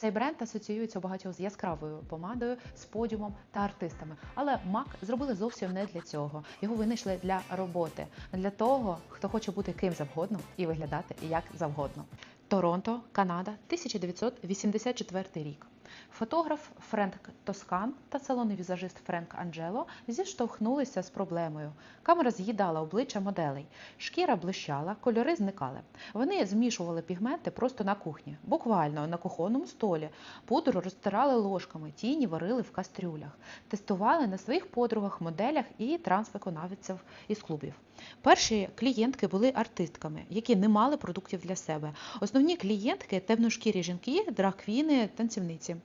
Цей бренд асоціюється у багатьох з яскравою помадою, з подіумом та артистами. Але Мак зробили зовсім не для цього. Його винайшли для роботи, для того, хто хоче бути ким завгодно і виглядати як завгодно. Торонто, Канада, 1984 рік. Фотограф Френк Тоскан та салонний візажист Френк Анджело зіштовхнулися з проблемою. Камера з'їдала обличчя моделей, шкіра блищала, кольори зникали. Вони змішували пігменти просто на кухні, буквально на кухонному столі. Пудру розтирали ложками, тіні варили в кастрюлях, тестували на своїх подругах, моделях і трансвиконавців із клубів. Перші клієнтки були артистками, які не мали продуктів для себе. Основні клієнтки темношкірі жінки, драг-квіни, танцівниці.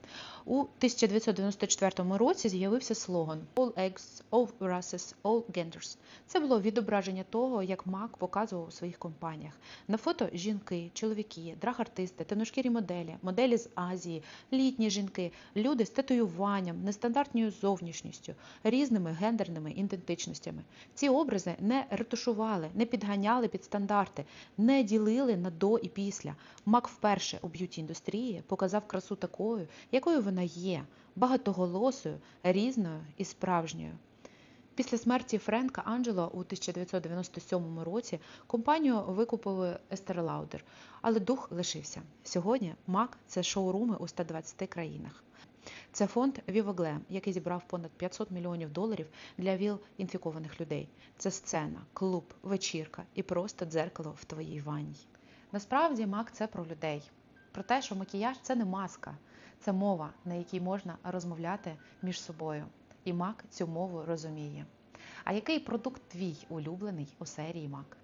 У 1994 році з'явився слоган All eggs, all races, all genders. Це було відображення того, як МАК показував у своїх компаніях. На фото жінки, чоловіки, драг-артисти, темношкірі моделі, моделі з Азії, літні жінки, люди з татуюванням, нестандартною зовнішністю, різними гендерними ідентичностями. Ці образи не ретушували, не підганяли під стандарти, не ділили на до і після. МАК вперше у б'юті індустрії показав красу такою, якою вона є, багатоголосою, різною і справжньою. Після смерті Френка Анджело у 1997 році компанію викупили Estee Lauder, але дух лишився. Сьогодні МАК – це шоуруми у 120 країнах. Це фонд Viva який зібрав понад 500 мільйонів доларів для віл інфікованих людей. Це сцена, клуб, вечірка і просто дзеркало в твоїй ванні. Насправді МАК це про людей, про те, що макіяж це не маска, це мова, на якій можна розмовляти між собою. І МАК цю мову розуміє. А який продукт твій улюблений у серії МАК?